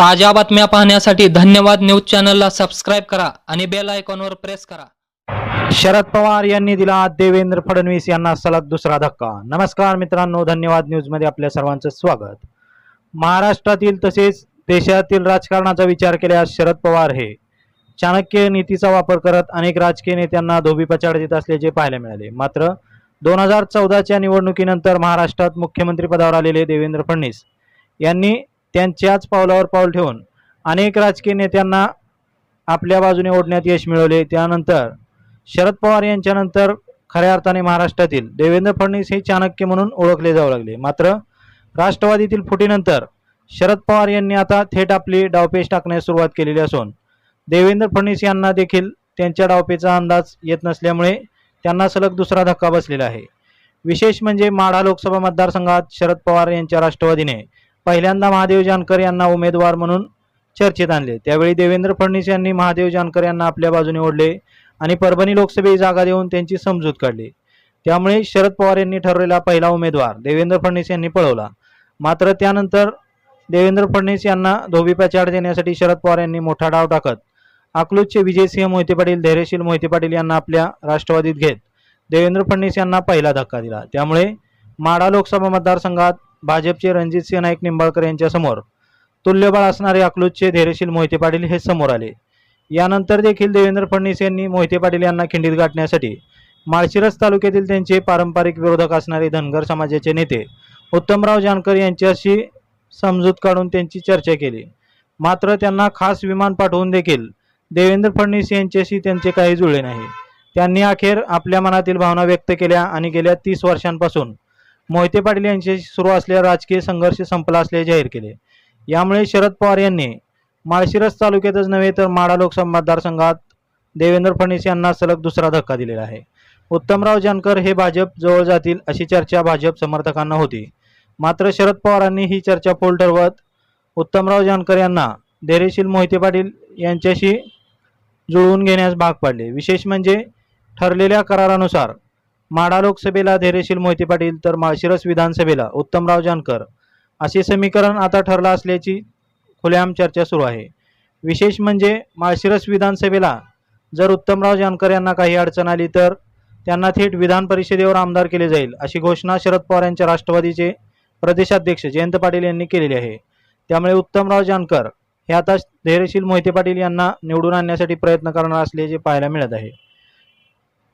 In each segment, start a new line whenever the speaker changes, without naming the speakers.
ताज्या बातम्या पाहण्यासाठी धन्यवाद न्यूज चॅनलला सबस्क्राईब करा आणि बेल आयकॉनवर प्रेस करा.
शरद पवार यांनी दिला देवेंद्र फडणवीस यांना सलग दुसरा धक्का. नमस्कार मित्रांनो धन्यवाद न्यूजमध्ये आपल्या सर्वांचं स्वागत. महाराष्ट्रातील तसेच देशातील राजकारणाचा विचार केल्यास शरद पवार हे चाणक्य नीतीचा वापर करत अनेक राजकीय नेत्यांना धोबीपछाड देत असल्याचे पाहायला मिळाले. मात्र दोन हजार चौदाच्या निवडणुकीनंतर महाराष्ट्रात मुख्यमंत्री पदावर आलेले देवेंद्र फडणवीस यांनी त्यांच्याच पावलावर पाऊल ठेवून अनेक राजकीय नेत्यांना आपल्या बाजूने ओढण्यात यश मिळवले. त्यानंतर शरद पवार यांच्यानंतर खऱ्या अर्थाने महाराष्ट्रातील देवेंद्र फडणवीस हे चाणक्य म्हणून ओळखले जाऊ लागले. मात्र राष्ट्रवादीतील फुटीनंतर शरद पवार यांनी आता थेट आपली डावपेच टाकण्यास सुरुवात केलेली असून देवेंद्र फडणवीस यांना देखील त्यांच्या डावपेचा अंदाज येत नसल्यामुळे त्यांना सलग दुसरा धक्का बसलेला आहे. विशेष म्हणजे माढा लोकसभा मतदारसंघात शरद पवार यांच्या राष्ट्रवादीने पहिल्यांदा महादेव जानकर यांना उमेदवार म्हणून चर्चेत आणले. त्यावेळी देवेंद्र फडणवीस यांनी महादेव जानकर यांना आपल्या बाजूने ओढले आणि परभणी लोकसभेची जागा देऊन त्यांची समजूत काढली. त्यामुळे शरद पवार यांनी ठरवलेला पहिला उमेदवार देवेंद्र फडणवीस यांनी पळवला. मात्र त्यानंतर देवेंद्र फडणवीस यांना धोबीपछाड देण्यासाठी शरद पवार यांनी मोठा डाव टाकत अकलूजचे विजयसिंह मोहिते पाटील धैर्यशील मोहिते पाटील यांना आपल्या राष्ट्रवादीत घेत देवेंद्र फडणवीस यांना पहिला धक्का दिला. त्यामुळे माढा लोकसभा मतदारसंघात भाजपचे रणजितसिंह नाईक निंबाळकर यांच्यासमोर. तुल्यबळ असणारे अकलूजचे धैर्यशील मोहिते पाटील हे समोर आले. यानंतर देखील देवेंद्र फडणवीस यांनी मोहिते पाटील यांना खिंडीत गाठण्यासाठी माळशिरस तालुक्यातील त्यांचे पारंपरिक विरोधक असणारे धनगर समाजाचे नेते उत्तमराव जानकर यांच्याशी समजूत काढून त्यांची चर्चा केली. मात्र त्यांना खास विमान पाठवून देखील देवेंद्र फडणवीस यांच्याशी त्यांचे काही जुळले नाही. त्यांनी अखेर आपल्या मनातील भावना व्यक्त केल्या आणि गेल्या तीस वर्षांपासून मोहिते पाटील यांच्याशी सुरू असलेला राजकीय संघर्ष संपला असल्याचे जाहीर केले. यामुळे शरद पवार यांनी माळशिरस तालुक्यातच नव्हे तर माढा लोकसभा मतदारसंघात देवेंद्र फडणवीस यांना सलग दुसरा धक्का दिलेला आहे. उत्तमराव जानकर हे भाजप जवळ जातील अशी चर्चा भाजप समर्थकांना होती. मात्र शरद पवारांनी ही चर्चा फोल ठरवत उत्तमराव जानकर यांना धैर्यशील मोहिते पाटील यांच्याशी जुळवून घेण्यास भाग पाडले. विशेष म्हणजे ठरलेल्या करारानुसार माढा लोकसभेला धैर्यशील मोहिते पाटील तर माळशिरस विधानसभेला उत्तमराव जानकर. असे समीकरण आता ठरलं असल्याची खुलेआम चर्चा सुरू आहे. विशेष म्हणजे माळशिरस विधानसभेला जर उत्तमराव जानकर यांना काही अडचण आली तर त्यांना थेट विधान परिषदेवर आमदार केले जाईल अशी घोषणा शरद पवार यांच्या राष्ट्रवादीचे प्रदेशाध्यक्ष जयंत पाटील यांनी केलेली आहे. त्यामुळे उत्तमराव जानकर हे आता धैर्यशील मोहिते पाटील यांना निवडून आणण्यासाठी प्रयत्न करणार असल्याचे पाहायला मिळत आहे.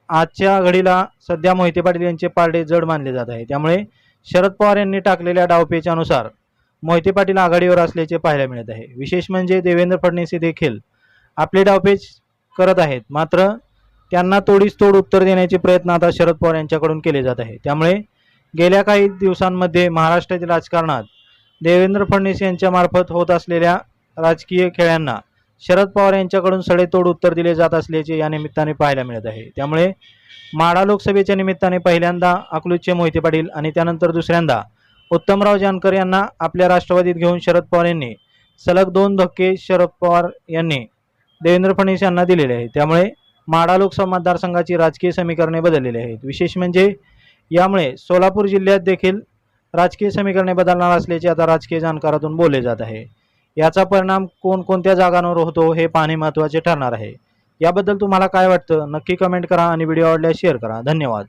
आजच्या घडीला सध्या मोहिते पाटील यांचे पारडे जड मानले जात आहे. त्यामुळे शरद पवार यांनी टाकलेल्या डावपेच्यानुसार मोहिते पाटील आघाडीवर असल्याचे पाहायला मिळत आहे. विशेष म्हणजे देवेंद्र फडणवीस हे देखील आपले डावपेच करत आहेत. मात्र त्यांना तोडीस तोड उत्तर देण्याचे प्रयत्न आता शरद पवार यांच्याकडून केले जात आहे. त्यामुळे गेल्या काही दिवसांमध्ये महाराष्ट्रातील राजकारणात देवेंद्र फडणवीस यांच्यामार्फत होत असलेल्या राजकीय खेळ्यांना शरद पवार यांच्याकडून सडेतोड उत्तर दिले जात असल्याचे या निमित्ताने पाहायला मिळत आहे. त्यामुळे माढा लोकसभेच्या निमित्ताने पहिल्यांदा अकलूजचे मोहिते पाटील आणि त्यानंतर दुसऱ्यांदा उत्तमराव जानकर यांना आपल्या राष्ट्रवादीत घेऊन शरद पवार यांनी सलग दोन धक्के शरद पवार यांनी देवेंद्र फडणवीस यांना दिलेले आहेत. त्यामुळे माढा लोकसभा मतदारसंघाची राजकीय समीकरणे बदललेली आहेत. विशेष म्हणजे यामुळे सोलापूर जिल्ह्यात देखील राजकीय समीकरणे बदलणार असल्याचे आता राजकीय जाणकारातून बोलले जात आहे. याचा परिणाम कोणकोणत्या जागांवर होतो हे पाहणे महत्त्वाचे ठरणार आहे. याबद्दल तुम्हाला काय वाटतं? नक्की कमेंट करा आणि व्हिडिओ आवडल्यास शेअर करा. धन्यवाद.